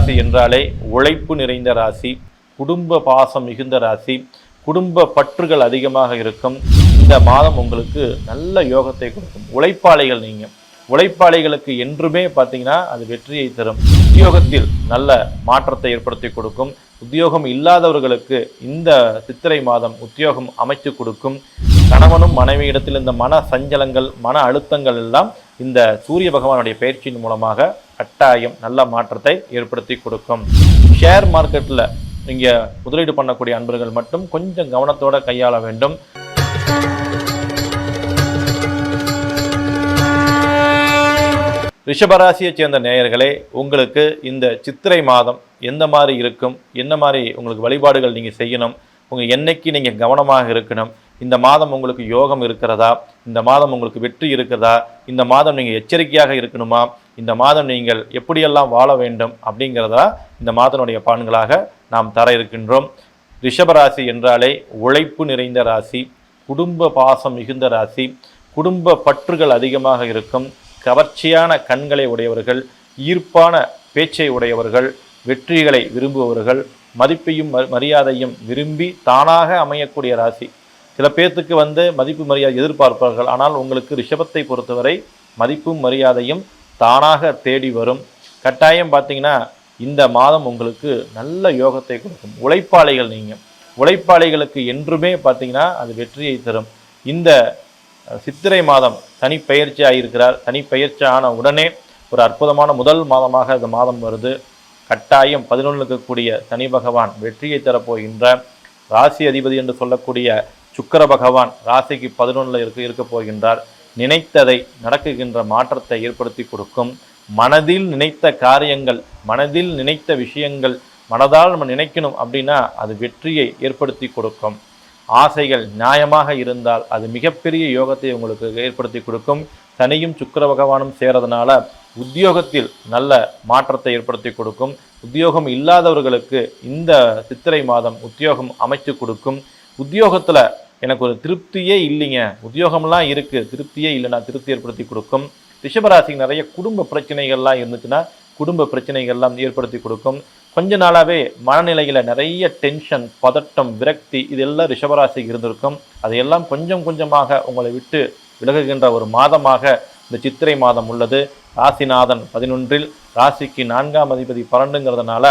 ராசி என்றாலே உழைப்பு நிறைந்த ராசி குடும்ப பாசம் மிகுந்த ராசி குடும்ப பற்றுகள் அதிகமாக இருக்கும். இந்த மாதம் உங்களுக்கு நல்ல யோகத்தை கொடுக்கும். உழைப்பாளிகள் நீங்கள் உழைப்பாளிகளுக்கு என்றுமே பார்த்தீங்கன்னா அது வெற்றியை தரும். உத்தியோகத்தில் நல்ல மாற்றத்தை ஏற்படுத்தி கொடுக்கும். உத்தியோகம் இல்லாதவர்களுக்கு இந்த சித்திரை மாதம் உத்தியோகம் அமைத்து கொடுக்கும். கணவனும் மனைவியிடத்தில் இந்த மன சஞ்சலங்கள் மன அழுத்தங்கள் எல்லாம் இந்த சூரிய பகவானுடைய பயிற்சியின் மூலமாக கட்டாயம் நல்ல மாற்றத்தை ஏற்படுத்தி கொடுக்கும். ஷேர் மார்க்கெட்டில் நீங்கள் முதலீடு பண்ணக்கூடிய அன்பர்கள் மட்டும் கொஞ்சம் கவனத்தோடு கையாள வேண்டும். ரிஷபராசியை சேர்ந்த நேயர்களே உங்களுக்கு இந்த சித்திரை மாதம் எந்த மாதிரி இருக்கும்? என்ன மாதிரி உங்களுக்கு வழிபாடுகள் நீங்கள் செய்யணும்? உங்கள் என்னைக்கு நீங்கள் கவனமாக இருக்கணும். இந்த மாதம் உங்களுக்கு யோகம் இருக்கிறதா? இந்த மாதம் உங்களுக்கு வெற்றி இருக்கிறதா? இந்த மாதம் நீங்கள் எச்சரிக்கையாக இருக்கணுமா? இந்த மாதம் நீங்கள் எப்படியெல்லாம் வாழ வேண்டும் அப்படிங்கிறதா இந்த மாதனுடைய பலன்களாக நாம் தர இருக்கின்றோம். ரிஷபராசி என்றாலே உழைப்பு நிறைந்த ராசி குடும்ப பாசம் மிகுந்த ராசி குடும்ப பற்றுகள் அதிகமாக இருக்கும் கவர்ச்சியான கண்களை உடையவர்கள் ஈர்ப்பான பேச்சை உடையவர்கள் வெற்றிகளை விரும்புபவர்கள் மதிப்பையும் மரியாதையும் விரும்பி தானாக அமையக்கூடிய ராசி. சில பேர்த்துக்கு வந்து மதிப்பு மரியாதை எதிர்பார்ப்பார்கள் ஆனால் உங்களுக்கு ரிஷபத்தை பொறுத்தவரை மதிப்பும் மரியாதையும் தானாக தேடி வரும். கட்டாயம் பார்த்தீங்கன்னா இந்த மாதம் உங்களுக்கு நல்ல யோகத்தை கொடுக்கும். உழைப்பாளிகள் நீங்கள் உழைப்பாளிகளுக்கு என்றுமே பார்த்தீங்கன்னா அது வெற்றியை தரும். இந்த சித்திரை மாதம் தனி இருக்கிறார். ஆகியிருக்கிறார் ஆன உடனே ஒரு அற்புதமான முதல் மாதமாக இந்த மாதம் வருது. கட்டாயம் பதினொன்று இருக்கக்கூடிய சனி பகவான் வெற்றியை தரப்போகின்ற ராசி அதிபதி என்று சொல்லக்கூடிய சுக்கர பகவான் ராசிக்கு பதினொன்றில் இருக்க இருக்க போகின்றார். நினைத்ததை நடக்குகின்ற மாற்றத்தை ஏற்படுத்தி கொடுக்கும். மனதில் நினைத்த காரியங்கள் மனதில் நினைத்த விஷயங்கள் மனதால் நம்ம நினைக்கணும் அப்படின்னா அது வெற்றியை ஏற்படுத்தி கொடுக்கும். ஆசைகள் நியாயமாக இருந்தால் அது மிகப்பெரிய யோகத்தை உங்களுக்கு ஏற்படுத்தி கொடுக்கும். சனியும் சுக்கிர பகவானும் சேரதுனால உத்தியோகத்தில் நல்ல மாற்றத்தை ஏற்படுத்தி கொடுக்கும். உத்தியோகம் இல்லாதவர்களுக்கு இந்த சித்திரை மாதம் உத்தியோகம் அமைத்து கொடுக்கும். உத்தியோகத்தில் எனக்கு ஒரு திருப்தியே இல்லைங்க. உத்தியோகம்லாம் இருக்குது திருப்தியே இல்லைன்னா திருப்தி ஏற்படுத்தி கொடுக்கும். ரிஷபராசிக்கு நிறைய குடும்ப பிரச்சனைகள்லாம் இருந்துச்சுன்னா குடும்ப பிரச்சனைகள்லாம் ஏற்படுத்தி கொடுக்கும். கொஞ்ச நாளாகவே மனநிலையில் நிறைய டென்ஷன் பதட்டம் விரக்தி இதெல்லாம் ரிஷபராசிக்கு இருந்திருக்கும். அதையெல்லாம் கொஞ்சம் கொஞ்சமாக உங்களை விட்டு விலகுகின்ற ஒரு மாதமாக இந்த சித்திரை மாதம் உள்ளது. ராசிநாதன் பதினொன்றில் ராசிக்கு நான்காம் அதிபதி பன்னெண்டுங்கிறதுனால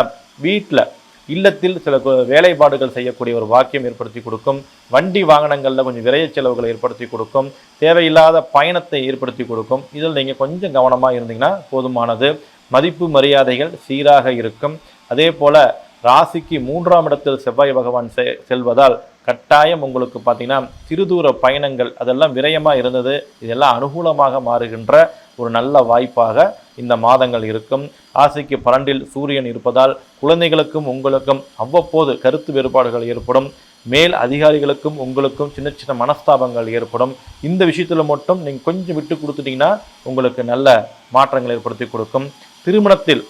வீட்டில் இல்லத்தில் சில வேலைப்பாடுகள் செய்யக்கூடிய ஒரு வாக்கியம் ஏற்படுத்தி கொடுக்கும். வண்டி வாகனங்களில் கொஞ்சம் விரைய செலவுகளை ஏற்படுத்தி கொடுக்கும். தேவையில்லாத பயணத்தை ஏற்படுத்தி கொடுக்கும். இதில் நீங்கள் கொஞ்சம் கவனமாக இருந்தீங்கன்னா போதுமானது. மதிப்பு மரியாதைகள் சீராக இருக்கும். அதே போல் ராசிக்கு மூன்றாம் இடத்தில் செவ்வாய் பகவான் செ- செல்வதால் கட்டாயம் உங்களுக்கு பார்த்தீங்கன்னா சிறுதூர பயணங்கள் அதெல்லாம் விரயமாக இருந்தது. இதெல்லாம் அனுகூலமாக மாறுகின்ற ஒரு நல்ல வாய்ப்பாக இந்த மாதங்கள் இருக்கும். ராசிக்கு பன்னெண்டில் சூரியன் இருப்பதால் குழந்தைகளுக்கும் உங்களுக்கும் அவ்வப்போது கருத்து வேறுபாடுகள் ஏற்படும். மேல் அதிகாரிகளுக்கும் உங்களுக்கும் சின்ன சின்ன மனஸ்தாபங்கள் ஏற்படும். இந்த விஷயத்தில் மட்டும் நீங்கள் கொஞ்சம் விட்டு கொடுத்துட்டிங்கன்னா உங்களுக்கு நல்ல மாற்றங்கள் ஏற்படுத்தி கொடுக்கும். திருமணத்தில்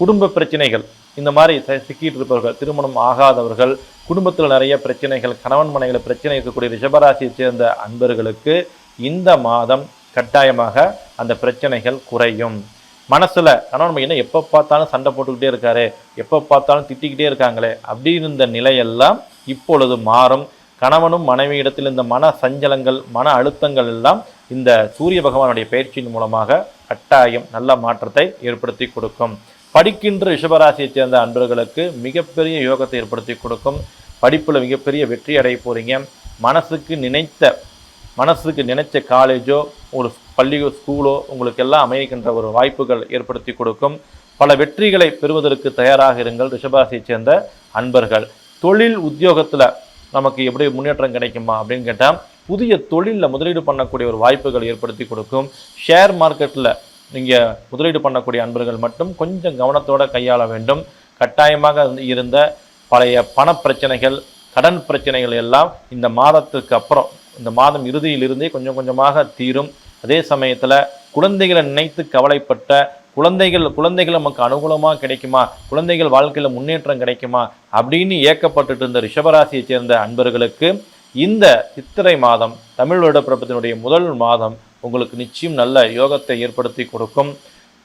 குடும்ப பிரச்சனைகள் இந்த மாதிரி சிக்கிட்டு இருப்பவர்கள் திருமணம் ஆகாதவர்கள் குடும்பத்தில் நிறைய பிரச்சனைகள் கணவன் மனைகளை பிரச்சனை இருக்கக்கூடிய ரிஷபராசியை சேர்ந்த அன்பர்களுக்கு இந்த மாதம் கட்டாயமாக அந்த பிரச்சனைகள் குறையும். மனசில் கணவன் மனைவி எப்போ பார்த்தாலும் சண்டை போட்டுக்கிட்டே இருக்காரு எப்போ பார்த்தாலும் திட்டிக்கிட்டே இருக்காங்களே அப்படி இருந்த நிலையெல்லாம் இப்பொழுது மாறும். கணவனும் மனைவியிடத்தில் இந்த மன சஞ்சலங்கள் மன அழுத்தங்கள் எல்லாம் இந்த சூரிய பகவானுடைய பயிற்சியின் மூலமாக கட்டாயம் நல்ல மாற்றத்தை ஏற்படுத்தி கொடுக்கும். படிக்கின்ற ரிஷபராசியைச் சேர்ந்த அன்பர்களுக்கு மிகப்பெரிய யோகத்தை ஏற்படுத்தி கொடுக்கும். படிப்பில் மிகப்பெரிய வெற்றி அடைய போகிறீங்க மனசுக்கு நினைத்த மனசுக்கு நினைச்ச காலேஜோ ஒரு பள்ளியோ ஸ்கூலோ உங்களுக்கு எல்லாம் அமைகின்ற ஒரு வாய்ப்புகள் ஏற்படுத்தி கொடுக்கும். பல வெற்றிகளை பெறுவதற்கு தயாராக இருங்கள் ரிஷபராசியைச் சேர்ந்த அன்பர்கள். தொழில் உத்தியோகத்தில் நமக்கு எப்படி முன்னேற்றம் கிடைக்குமா அப்படின்னு கேட்டால் புதிய தொழிலில் முதலீடு பண்ணக்கூடிய ஒரு வாய்ப்புகள் ஏற்படுத்தி கொடுக்கும். ஷேர் மார்க்கெட்டில் நீங்கள் முதலீடு பண்ணக்கூடிய அன்பர்கள் மட்டும் கொஞ்சம் கவனத்தோடு கையாள வேண்டும். கட்டாயமாக இருந்த பழைய பண பிரச்சனைகள் கடன் பிரச்சனைகள் எல்லாம் இந்த மாதத்துக்கு அப்புறம் இந்த மாதம் இறுதியிலிருந்தே கொஞ்சம் கொஞ்சமாக தீரும். அதே சமயத்தில் குழந்தைகளை நினைத்து கவலைப்பட்ட குழந்தைகள் குழந்தைகள் நமக்கு அனுகூலமாக கிடைக்குமா? குழந்தைகள் வாழ்க்கையில் முன்னேற்றம் கிடைக்குமா? அப்படின்னு ஏக்கப்பட்டுட்டு இருந்த ரிஷபராசியைச் சேர்ந்த அன்பர்களுக்கு இந்த சித்திரை மாதம் தமிழ் வருட பிறப்பத்தினுடைய முதல் மாதம் உங்களுக்கு நிச்சயம் நல்ல யோகத்தை ஏற்படுத்தி கொடுக்கும்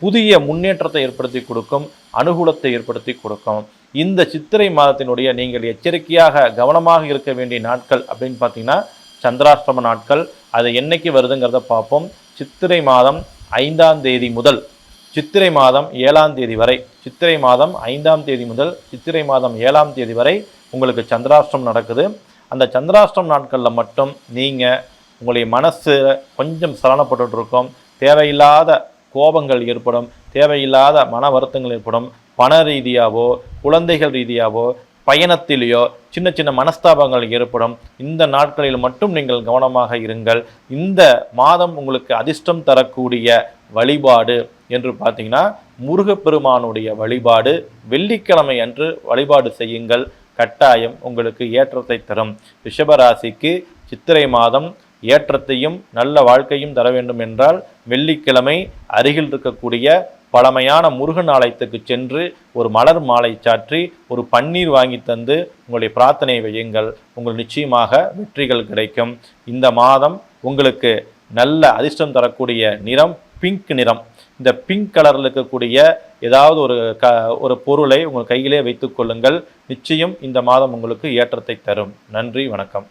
புதிய முன்னேற்றத்தை ஏற்படுத்தி கொடுக்கும் அனுகூலத்தை ஏற்படுத்தி கொடுக்கும். இந்த சித்திரை மாதத்தினுடைய நீங்கள் எச்சரிக்கையாக கவனமாக இருக்க வேண்டிய நாட்கள் அப்படின்னு பார்த்தீங்கன்னா சந்திராஷ்டம நாட்கள் அது என்னைக்கு வருதுங்கிறத பார்ப்போம். சித்திரை மாதம் ஐந்தாம் தேதி முதல் சித்திரை மாதம் ஏழாம் தேதி வரை சித்திரை மாதம் ஐந்தாம் தேதி முதல் சித்திரை மாதம் ஏழாம் தேதி வரை உங்களுக்கு சந்திராஷ்டம் நடக்குது. அந்த சந்திராஷ்டம் நாட்களில் மட்டும் நீங்கள் உங்களுடைய மனசு கொஞ்சம் சலனப்பட்டு இருக்கும் தேவையில்லாத கோபங்கள் ஏற்படும். தேவையில்லாத மன வருத்தங்கள் ஏற்படும். பண ரீதியாவோ குழந்தைகள் ரீதியாவோ பயணத்திலேயோ சின்ன சின்ன மனஸ்தாபங்கள் ஏற்படும். இந்த நாட்களில் மட்டும் நீங்கள் கவனமாக இருங்கள். இந்த மாதம் உங்களுக்கு அதிர்ஷ்டம் தரக்கூடிய வழிபாடு என்று பார்த்தீங்கன்னா முருகப்பெருமானுடைய வழிபாடு வெள்ளிக்கிழமை அன்று வழிபாடு செய்யுங்கள். கட்டாயம் உங்களுக்கு ஏற்றத்தை தரும். ரிஷபராசிக்கு சித்திரை மாதம் ஏற்றத்தையும் நல்ல வாழ்க்கையும் தர வேண்டும் என்றால் வெள்ளிக்கிழமை அருகில் இருக்கக்கூடிய பழமையான முருகன் ஆலயத்துக்கு சென்று ஒரு மலர் மாலை சாற்றி ஒரு பன்னீர் வாங்கி தந்து உங்களுடைய பிரார்த்தனை வையுங்கள். உங்கள் நிச்சயமாக வெற்றிகள் கிடைக்கும். இந்த மாதம் உங்களுக்கு நல்ல அதிர்ஷ்டம் தரக்கூடிய நிறம் பிங்க் நிறம். இந்த பிங்க் கலரில் இருக்கக்கூடிய ஏதாவது ஒரு க ஒரு பொருளை உங்கள் கையிலே வைத்துக்கொள்ளுங்கள் நிச்சயம் இந்த மாதம் உங்களுக்கு ஏற்றத்தை தரும். நன்றி வணக்கம்.